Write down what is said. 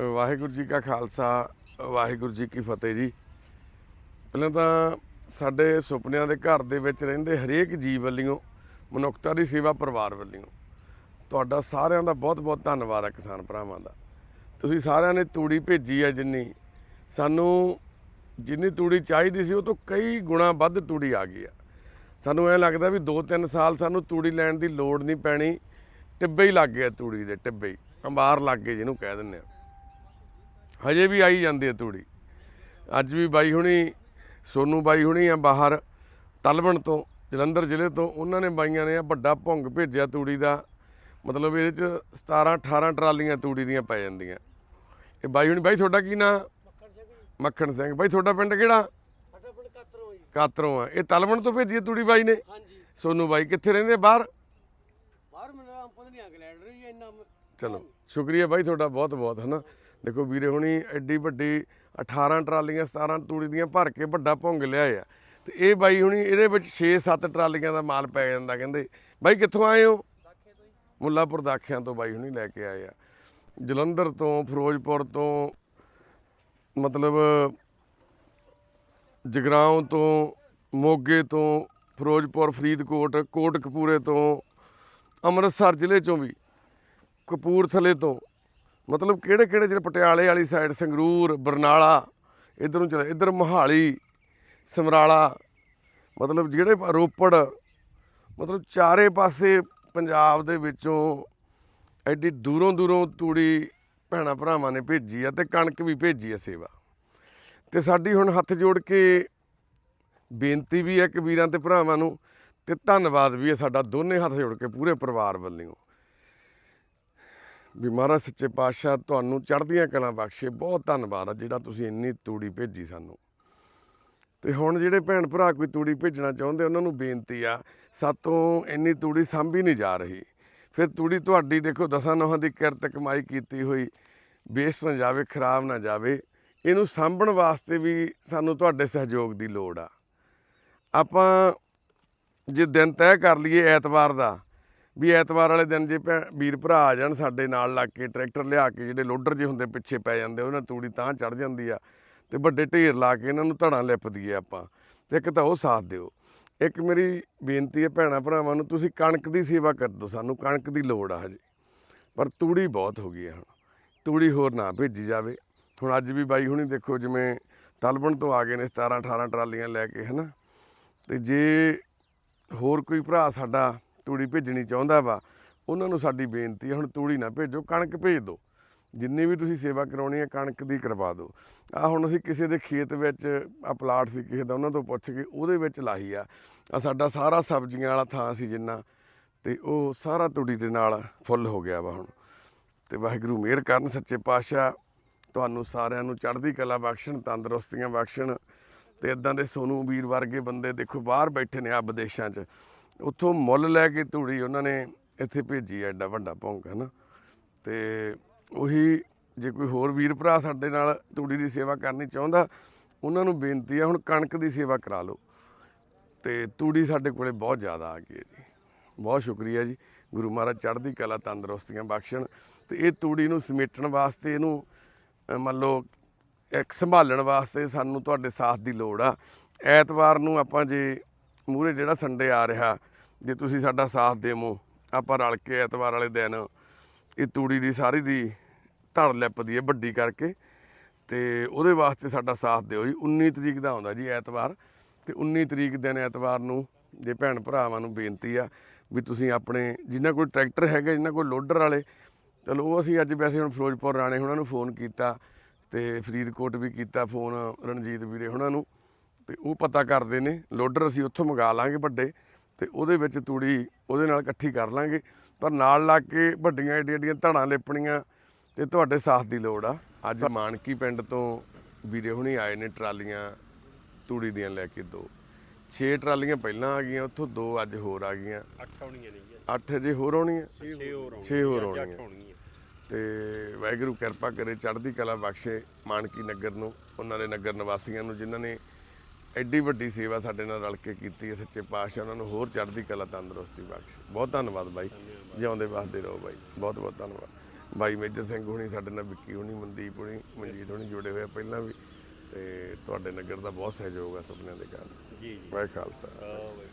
ਵਾਹਿਗੁਰੂ ਜੀ ਕਾ ਖਾਲਸਾ, ਵਾਹਿਗੁਰੂ ਜੀ ਕੀ ਫਤਿਹ ਜੀ। ਪਹਿਲਾਂ ਤਾਂ ਸਾਡੇ ਸੁਪਨਿਆਂ ਦੇ ਘਰ ਦੇ ਵਿੱਚ ਰਹਿੰਦੇ ਹਰੇਕ ਜੀਵ ਵੱਲੋਂ, ਮਨੁੱਖਤਾ ਦੀ ਸੇਵਾ ਪਰਿਵਾਰ ਵੱਲੋਂ। ਤੁਹਾਡਾ ਸਾਰਿਆਂ ਦਾ ਬਹੁਤ-ਬਹੁਤ ਧੰਨਵਾਦ ਹੈ ਕਿਸਾਨ ਭਰਾਵਾਂ ਦਾ। ਤੁਸੀਂ ਸਾਰਿਆਂ ਨੇ ਤੂੜੀ ਭੇਜੀ ਹੈ ਜਿੰਨੀ। ਸਾਨੂੰ ਜਿੰਨੀ ਤੂੜੀ ਚਾਹੀਦੀ ਸੀ, ਉਹ ਤੋਂ ਕਈ ਗੁਣਾ ਵੱਧ ਤੂੜੀ ਆ ਗਈ ਆ ਸਾਨੂੰ ਐ ਲੱਗਦਾ ਵੀ 2-3 ਸਾਲ ਸਾਨੂੰ ਤੂੜੀ ਲੈਣ ਦੀ ਲੋੜ ਨਹੀਂ ਪੈਣੀ। ਟਿੱਬੇ ਹੀ ਲੱਗ ਗਏ ਤੂੜੀ ਦੇ, ਟਿੱਬੇ ਹੀ। ਅੰਬਾਰ ਲੱਗ ਗਏ ਜਿਹਨੂੰ ਕਹਿ ਦਿੰਦੇ ਆ। ਹਜੇ ਵੀ ਆਈ ਜਾਂਦੀ ਹੈ ਤੂੜੀ। ਅੱਜ ਵੀ ਬਾਈ ਹੁਣੀ ਸੋਨੂ ਬਾਈ ਹੁਣੀ ਆ ਬਾਹਰ ਤਲਵਣ ਤੋਂ ਜਲੰਧਰ ਜ਼ਿਲ੍ਹੇ ਤੋਂ ਉਹਨਾਂ ਨੇ ਬਾਈਆਂ ਨੇ ਆ ਵੱਡਾ ਭੁੰਗ ਭੇਜਿਆ ਤੂੜੀ ਦਾ। ਮਤਲਬ ਇਹਦੇ ਚ 17 18 ਟਰਾਲੀਆਂ ਤੂੜੀ ਦੀਆਂ ਪੈ ਜਾਂਦੀਆਂ। ਇਹ ਬਾਈ ਹੁਣੀ ਬਾਈ ਤੁਹਾਡਾ ਕੀ ਨਾਂ? ਮੱਖਣ ਸਿੰਘ ਬਾਈ ਤੁਹਾਡਾ ਪਿੰਡ ਕਿਹੜਾ? ਸਾਡਾ ਪਿੰਡ ਕਾਤਰੋਂ ਜੀ। ਕਾਤਰੋਂ ਆ। ਇਹ ਤਲਵਣ ਤੋਂ ਭੇਜੀ ਤੂੜੀ ਬਾਈ ਨੇ? ਹਾਂਜੀ। ਸੋਨੂ ਬਾਈ ਕਿੱਥੇ ਰਹਿੰਦੇ ਬਾਹਰ? ਬਾਹਰ ਮੈਨੂੰ ਪਤਾ ਨਹੀਂ ਇੰਗਲੈਂਡ ਰਹੀ ਹੈ ਇੰਨਾ ਚਲੋ ਸ਼ੁਕਰੀਆ ਬਾਈ ਤੁਹਾਡਾ ਬਹੁਤ ਬਹੁਤ ਹਨਾ? ਦੇਖੋ ਵੀਰੇ ਹੁਣੀ ਐਡੀ ਵੱਡੀ 18 ਟਰਾਲੀਆਂ 17 ਤੂੜੀ ਦੀਆਂ ਭਰ ਕੇ ਵੱਡਾ ਭੁੰਗ ਲਿਆ ਆ। ਤੇ ਇਹ ਬਾਈ ਹੁਣੀ ਇਹਦੇ ਵਿੱਚ 6-7 ਟਰਾਲੀਆਂ ਦਾ ਮਾਲ ਪੈ ਜਾਂਦਾ ਕਹਿੰਦੇ। ਬਾਈ ਕਿੱਥੋਂ ਆਏ ਹੋ? ਮੁੱਲਾਪੁਰ ਦਾਖਿਆਂ ਤੋਂ ਬਾਈ ਹੁਣੀ ਲੈ ਕੇ ਆਏ ਆ। ਜਲੰਧਰ ਤੋਂ, ਫਿਰੋਜ਼ਪੁਰ ਤੋਂ, ਮਤਲਬ ਜਗਰਾਉਂ ਤੋਂ, ਮੋਗੇ ਤੋਂ, ਫਿਰੋਜ਼ਪੁਰ, ਫਰੀਦਕੋਟ, ਕੋਟਕਪੂਰੇ ਤੋਂ, ਅੰਮ੍ਰਿਤਸਰ ਜ਼ਿਲ੍ਹੇ ਚੋਂ ਵੀ, ਕਪੂਰਥਲੇ ਤੋਂ ਮਤਲਬ ਕਿਹੜੇ ਕਿਹੜੇ ਜਿਹੜੇ ਪਟਿਆਲੇ ਵਾਲੀ ਸਾਈਡ ਸੰਗਰੂਰ, ਬਰਨਾਲਾ, ਇਧਰੋਂ ਚਲੇ, ਇਧਰ ਮੋਹਾਲੀ, ਸਮਰਾਲਾ, ਮਤਲਬ ਜਿਹੜੇ ਰੋਪੜ, ਮਤਲਬ ਚਾਰੇ ਪਾਸੇ ਪੰਜਾਬ ਦੇ ਵਿੱਚੋਂ ਐਡੀ ਦੂਰੋਂ ਦੂਰੋਂ ਤੂੜੀ ਭੈਣਾ ਭਰਾਵਾਂ ਨੇ ਭੇਜੀ ਆ ਤੇ ਕਣਕ ਵੀ ਭੇਜੀ ਆ ਸੇਵਾ। ਤੇ ਸਾਡੀ ਹੁਣ ਹੱਥ ਜੋੜ ਕੇ ਬੇਨਤੀ ਵੀ ਹੈ ਕਿ ਵੀਰਾਂ ਤੇ ਭਰਾਵਾਂ ਨੂੰ ਤੇ ਧੰਨਵਾਦ ਵੀ ਹੈ ਸਾਡਾ ਦੋਨੇ ਹੱਥ ਜੋੜ ਕੇ ਪੂਰੇ ਪਰਿਵਾਰ ਵੱਲੋਂ। ਵੀ ਮਹਾਰਾਜ ਸੱਚੇ ਪਾਤਸ਼ਾਹ, ਤੁਹਾਨੂੰ ਚੜ੍ਹਦੀਆਂ ਕਲਾਂ ਬਖਸ਼ੇ। ਬਹੁਤ ਧੰਨਵਾਦ ਆ ਜਿਹੜਾ ਤੁਸੀਂ ਇੰਨੀ ਤੂੜੀ ਭੇਜੀ ਸਾਨੂੰ। ਤੇ ਹੁਣ ਜਿਹੜੇ ਭੈਣ ਭਰਾ ਕੋਈ ਤੂੜੀ ਭੇਜਣਾ ਚਾਹੁੰਦੇ, ਉਹਨਾਂ ਨੂੰ ਬੇਨਤੀ ਆ, ਸਾਤੋਂ ਇੰਨੀ ਤੂੜੀ ਸਾਂਭੀ ਨਹੀਂ ਜਾ ਰਹੀ। ਫਿਰ ਤੂੜੀ ਤੁਹਾਡੀ ਦੇਖੋ, ਦਸਾਂ ਨੌਹਾਂ ਦੀ ਕਿਰਤ ਕਮਾਈ ਕੀਤੀ ਹੋਈ, ਵੇਸਟ ਨਾ ਜਾਵੇ, ਖਰਾਬ ਨਾ ਜਾਵੇ। ਇਹਨੂੰ ਸਾਂਭਣ ਵਾਸਤੇ ਵੀ ਸਾਨੂੰ ਤੁਹਾਡੇ ਸਹਿਯੋਗ ਦੀ ਲੋੜ ਆ। ਆਪਾਂ ਜੇ ਦਿਨ ਤੈਅ ਕਰ ਲਈਏ ਐਤਵਾਰ ਦਾ ਵੀ ਐਤਵਾਰ ਵਾਲੇ ਦਿਨ ਜੇ ਭੈ- ਵੀਰ ਭਰਾ ਆ ਜਾਣ ਸਾਡੇ ਨਾਲ ਲੱਗ ਕੇ, ਟਰੈਕਟਰ ਲਿਆ ਕੇ, ਜਿਹੜੇ ਲੋਡਰ ਜੇ ਹੁੰਦੇ ਪਿੱਛੇ ਪੈ ਜਾਂਦੇ, ਉਹਨਾਂ ਤੂੜੀ ਤਾਂ ਚੜ ਜਾਂਦੀ ਆ ਤੇ ਵੱਡੇ ਢੇਰ ਲਾ ਕੇ ਇਹਨਾਂ ਨੂੰ ਧੜਾਂ ਲਿਪ ਦਈਏ ਆਪਾਂ ਤੇ ਇੱਕ ਤਾਂ ਉਹ ਸਾਥ ਦਿਓ। ਇੱਕ ਮੇਰੀ ਬੇਨਤੀ ਹੈ ਭੈਣਾ ਭਰਾਵਾਂ ਨੂੰ, ਤੁਸੀਂ ਕਣਕ ਦੀ ਸੇਵਾ ਕਰ ਦਿਓ, ਸਾਨੂੰ ਕਣਕ ਦੀ ਲੋੜ ਆ ਹਜੇ, ਪਰ ਤੂੜੀ ਬਹੁਤ ਹੋ ਗਈ ਹੈ ਹੁਣ, ਤੂੜੀ ਹੋਰ ਨਾ ਭੇਜੀ ਜਾਵੇ। ਹੁਣ ਅੱਜ ਵੀ ਬਾਈ ਹੁਣੀ ਦੇਖੋ ਜਿਵੇਂ ਤਲਬਣ ਤੋਂ ਆ ਗਏ ਨੇ 17 18 ਟਰਾਲੀਆਂ ਲੈ ਕੇ, ਹਨਾ, ਤੇ ਜੇ ਹੋਰ ਕੋਈ ਭਰਾ ਸਾਡਾ ਤੂੜੀ ਭੇਜਣੀ ਚਾਹੁੰਦਾ ਵਾ, ਉਹਨਾਂ ਨੂੰ ਸਾਡੀ ਬੇਨਤੀ ਹੈ ਹੁਣ ਤੂੜੀ ਨਾ ਭੇਜੋ, ਕਣਕ ਭੇਜ ਦਿਓ ਜਿੰਨੀ ਵੀ ਤੁਸੀਂ ਸੇਵਾ ਕਰਾਉਣੀ ਹੈ ਕਣਕ ਦੀ ਕਰਵਾ ਦਿਓ ਆ ਹੁਣ ਅਸੀਂ ਕਿਸੇ ਦੇ ਖੇਤ ਵਿੱਚ ਆ ਪਲਾਟ ਸੀ ਕਿਸੇ ਦਾ, ਉਹਨਾਂ ਤੋਂ ਪੁੱਛ ਕੇ ਉਹਦੇ ਵਿੱਚ ਲਾਹੀ ਆ। ਆ ਸਾਡਾ ਸਾਰਾ ਸਬਜ਼ੀਆਂ ਵਾਲਾ ਥਾਂ ਸੀ ਜਿੰਨਾ, ਤੇ ਉਹ ਸਾਰਾ ਤੂੜੀ ਦੇ ਨਾਲ ਫੁੱਲ ਹੋ ਗਿਆ ਵਾ ਹੁਣ। ਤੇ ਵਾਹਿਗੁਰੂ ਮਿਹਰ ਕਰਨ, ਸੱਚੇ ਪਾਤਸ਼ਾਹ, ਤੁਹਾਨੂੰ ਸਾਰਿਆਂ ਨੂੰ ਚੜ੍ਹਦੀ ਕਲਾ ਬਖਸ਼ਣ, ਤੰਦਰੁਸਤੀਆਂ ਬਖਸ਼ਣ। ਤੇ ਇਦਾਂ ਦੇ ਸੋਨੂ ਵੀਰ ਵਰਗੇ ਬੰਦੇ ਦੇਖੋ, ਬਾਹਰ ਬੈਠੇ ਨੇ ਆ ਵਿਦੇਸ਼ਾਂ 'ਚ। ਉੱਥੋਂ ਮੁੱਲ ਲੈ ਕੇ ਧੂੜੀ ਉਹਨਾਂ ਨੇ ਇੱਥੇ ਭੇਜੀ ਐ ਐਡਾ ਵੱਡਾ ਭੌਂਕ ਹੈ ਨਾ ਤੇ ਉਹੀ ਜੇ ਕੋਈ ਹੋਰ ਵੀਰ ਭਰਾ ਸਾਡੇ ਨਾਲ ਤੂੜੀ ਦੀ ਸੇਵਾ ਕਰਨੀ ਚਾਹੁੰਦਾ, ਉਹਨਾਂ ਨੂੰ ਬੇਨਤੀ ਹੈ ਹੁਣ ਕਣਕ ਦੀ ਸੇਵਾ ਕਰਾ ਲਓ। ਤੇ ਤੂੜੀ ਸਾਡੇ ਕੋਲੇ ਬਹੁਤ ਜ਼ਿਆਦਾ ਆ ਗਈ ਹੈ ਜੀ। ਬਹੁਤ ਸ਼ੁਕਰੀਆ ਜੀ। ਗੁਰੂ ਮਹਾਰਾਜ ਚੜ੍ਹਦੀ ਕਲਾ ਤੰਦਰੁਸਤੀਆਂ ਬਖਸ਼ਣ। ਤੇ ਇਹ ਤੂੜੀ ਨੂੰ ਸਮੇਟਣ ਵਾਸਤੇ ਇਹਨੂੰ ਮੰਨ ਲਓ ਇੱਕ ਸੰਭਾਲਣ ਵਾਸਤੇ ਸਾਨੂੰ ਤੁਹਾਡੇ ਸਾਥ ਦੀ ਲੋੜ ਆ। ਐਤਵਾਰ ਨੂੰ ਆਪਾਂ ਜੇ ਮੂਰੇ ਜਿਹੜਾ ਸੰਡੇ ਆ ਰਿਹਾ, ਜੇ ਤੁਸੀਂ ਸਾਡਾ ਸਾਥ ਦੇਵੋ, ਆਪਾਂ ਰਲ ਕੇ ਐਤਵਾਰ ਵਾਲੇ ਦਿਨ ਇਹ ਤੂੜੀ ਦੀ ਸਾਰੀ ਦੀ ਧੜ ਲਿਪਦੀ ਹੈ ਵੱਡੀ ਕਰਕੇ ਤੇ ਉਹਦੇ ਵਾਸਤੇ ਸਾਡਾ ਸਾਥ ਦਿਓ ਜੀ। 19 ਤਰੀਕ ਦਾ ਆਉਂਦਾ ਜੀ ਐਤਵਾਰ ਤੇ 19 ਤਰੀਕ ਦਿਨ ਐਤਵਾਰ ਨੂੰ ਜੇ ਭੈਣ ਭਰਾਵਾਂ ਨੂੰ ਬੇਨਤੀ ਆ ਵੀ ਤੁਸੀਂ ਆਪਣੇ ਜਿਨ੍ਹਾਂ ਕੋਲ ਟਰੈਕਟਰ ਹੈਗਾ ਜਿਨ੍ਹਾਂ ਕੋਲ ਲੋਡਰ ਵਾਲੇ, ਚਲੋ ਉਹ ਅਸੀਂ ਅੱਜ ਵੈਸੇ ਹੁਣ ਫਿਰੋਜ਼ਪੁਰ ਰਾਣੇ ਉਹਨਾਂ ਨੂੰ ਫੋਨ ਕੀਤਾ। ਤੇ ਫਰੀਦਕੋਟ ਵੀ ਕੀਤਾ ਫੋਨ ਰਣਜੀਤ ਵੀਰੇ ਉਹਨਾਂ ਨੂੰ ਤੇ ਉਹ ਪਤਾ ਕਰਦੇ ਨੇ ਲੋਡਰ ਅਸੀਂ ਉੱਥੋਂ ਮੰਗਾ ਲਾਂਗੇ ਵੱਡੇ ਤੇ ਉਹਦੇ ਵਿੱਚ ਤੂੜੀ ਉਹਦੇ ਨਾਲ ਇਕੱਠੀ ਕਰ ਲਾਂਗੇ ਪਰ ਨਾਲ ਲੱਗ ਕੇ ਵੱਡੀਆਂ ਏਡੀਆਂ ਏਡੀਆਂ ਧੜਾਂ ਲਿਪਣੀਆਂ ਤੇ ਤੁਹਾਡੇ ਸਾਥ ਦੀ ਲੋੜ ਆ। ਅੱਜ ਮਾਨਕੀ ਪਿੰਡ ਤੋਂ ਵੀਰੇ ਹੁਣੀ ਆਏ ਨੇ ਟਰਾਲੀਆਂ ਤੂੜੀ ਦੀਆਂ ਲੈ ਕੇ ਦੋ। 6 ਟਰਾਲੀਆਂ ਪਹਿਲਾਂ ਆ ਗਈਆਂ ਉੱਥੋਂ ਦੋ ਅੱਜ ਹੋਰ ਆ ਗਈਆਂ। ਅੱਠ ਆਉਣੀਆਂ ਨਹੀਂ 8 ਜੇ ਹੋਰ ਆਉਣੀਆਂ? 6 ਹੋਰ ਆਉਣੀਆਂ 6 ਹੋਰ ਆਉਣੀਆਂ। ਤੇ ਵਾਹਿਗੁਰੂ ਕਿਰਪਾ ਕਰੇ ਚੜ੍ਹਦੀ ਕਲਾ ਬਖਸ਼ੇ ਮਾਨਕੀ ਨਗਰ ਨੂੰ ਉਹਨਾਂ ਦੇ ਨਗਰ ਨਿਵਾਸੀਆਂ ਨੂੰ ਜਿਨ੍ਹਾਂ ਨੇ ਐਡੀ ਵੱਡੀ ਸੇਵਾ ਸਾਡੇ ਨਾਲ ਰਲ ਕੇ ਕੀਤੀ ਹੈ ਸੱਚੇ ਪਾਤਸ਼ਾਹ ਉਹਨਾਂ ਨੂੰ ਹੋਰ ਚੜ੍ਹਦੀ ਕਲਾ ਤੰਦਰੁਸਤੀ ਬਖਸ਼ੇ। ਬਹੁਤ ਧੰਨਵਾਦ ਬਾਈ ਜਿਉਂਦੇ ਵਸਦੇ ਰਹੋ ਬਾਈ ਬਹੁਤ ਬਹੁਤ ਧੰਨਵਾਦ। ਬਾਈ ਮੇਜਰ ਸਿੰਘ ਹੁਣੀ ਸਾਡੇ ਨਾਲ ਵਿੱਕੀ ਹੁਣੀ ਮਨਦੀਪ ਹੁਣੀ ਮਨਜੀਤ ਹੁਣੀ ਜੁੜੇ ਹੋਏ ਪਹਿਲਾਂ ਵੀ ਤੇ ਤੁਹਾਡੇ ਨਗਰ ਦਾ ਬਹੁਤ ਸਹਿਯੋਗ ਆ ਸੁਪਨਿਆਂ ਦੇ ਕਾਰਨ। ਜੀ ਜੀ। ਵਾਹਿ ਖਾਲਸਾ। ਆਹ ਬਾਈ।